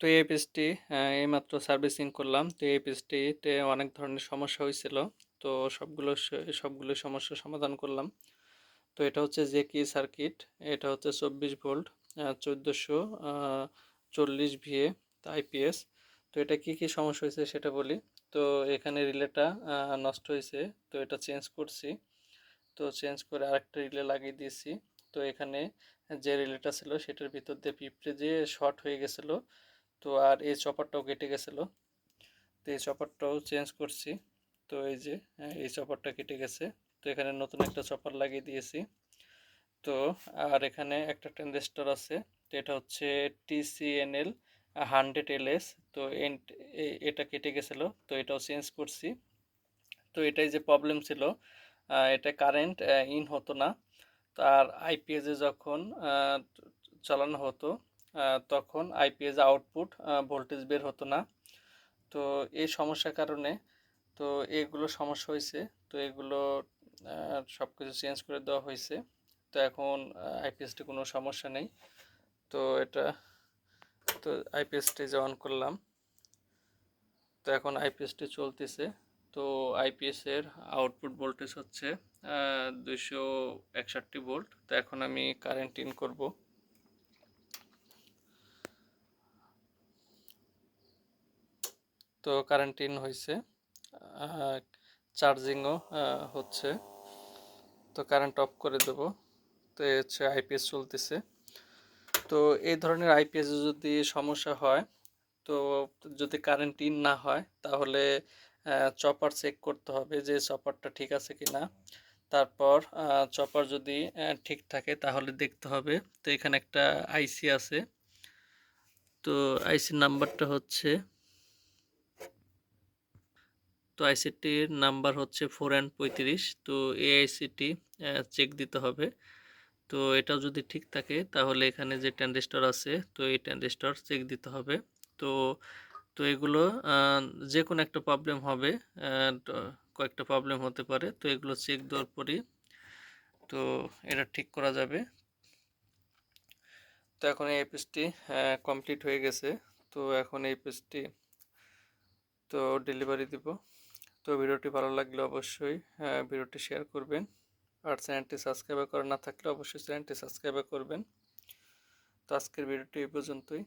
তো এই পেজটি এইমাত্র সার্ভিসিং করলাম। তো এই পেজটিতে অনেক ধরনের সমস্যা হয়েছিল তো সবগুলো সবগুলো সমস্যার সমাধান করলাম। তো এটা হচ্ছে যে কি সার্কিট। এটা হচ্ছে চব্বিশ ভোল্ট চোদ্দোশো চল্লিশ ভিএ আইপিএস। তো এটা কি কি সমস্যা হয়েছে সেটা বলি। তো এখানে রিলেটা নষ্ট হয়েছে তো এটা চেঞ্জ করছি। তো চেঞ্জ করে আরেকটা রিলে লাগিয়ে দিয়েছি। তো এখানে যে রিলেটা ছিল সেটার ভিতর দিয়ে পিঁপড়ে যে শর্ট হয়ে গেছিল তো আর এই চপারটাও কেটে গেছিল। তো এই চপারটাও চেঞ্জ করছি। তো এই যে হ্যাঁ, এই চপারটা কেটে গেছে। তো এখানে নতুন একটা চপার লাগিয়ে দিয়েছি। তো আর এখানে একটা ট্রানজিস্টর আছে। তো এটা হচ্ছে টিসিএনএল হান্ড্রেড এলএস তো এটা কেটে গেছিল। তো এটাও চেঞ্জ করছি। তো এটাই যে প্রবলেম ছিল এটা কারেন্ট ইন হতো না। তার আইপিএসে যখন চালানো হতো তখন আইপিএস আউটপুট ভোল্টেজ বের হতো না। তো এই সমস্যার কারণে, তো এগুলো সমস্যা হয়েছে। তো এগুলো সব কিছু চেঞ্জ করে দেওয়া হয়েছে। তো এখন আইপিএসটি কোনো সমস্যা নেই। তো এটা, তো আইপিএসটি যে অন করলাম। তো এখন আইপিএসটি চলতেছে। তো আইপিএসের আউটপুট ভোল্টেজ হচ্ছে দুইশো একষট্টি ভোল্ট। তো এখন আমি কারেন্ট ইন করব। তো কারেন্ট ইন হয়েছে চার্জিংও হচ্ছে। তো কারেন্ট অফ করে দেব। তো হচ্ছে আইপিএস চলতেছে। তো এই ধরনের আইপিএস যদি সমস্যা হয়, তো যদি কারেন্ট ইন না হয়, তাহলে চপার চেক করতে হবে যে চপারটা ঠিক আছে কি না তারপর চপার যদি ঠিক থাকে, তাহলে দেখতে হবে। তো এখানে একটা আইসি আছে। তো আইসির নাম্বারটা হচ্ছে তো আইসিটির নাম্বার হচ্ছে ফোর অ্যান্ড পঁয়ত্রিশ। তো এই আইসিটি চেক দিতে হবে। তো এটা যদি ঠিক থাকে, তাহলে এখানে যে ট্যান্ডেস্টর আছে, তো এই ট্যান্ডেস্টর চেক দিতে হবে। তো তো এগুলো যে কোনো একটা প্রবলেম হবে কয়েকটা প্রবলেম হতে পারে। তো এগুলো চেক দেওয়ার পরই, তো এটা ঠিক করা যাবে। তো এখন এই পেজটি কমপ্লিট হয়ে গেছে। তো এখন এই পেজটি তো ডেলিভারি দিব। তো ভিডিওটি ভালো লাগলে অবশ্যই আহ, ভিডিওটি শেয়ার করবেন। আর চ্যানেলটি সাবস্ক্রাইব করা না থাকলে অবশ্যই চ্যানেলটি সাবস্ক্রাইব করবেন। তো আজকের ভিডিওটি এই পর্যন্তই।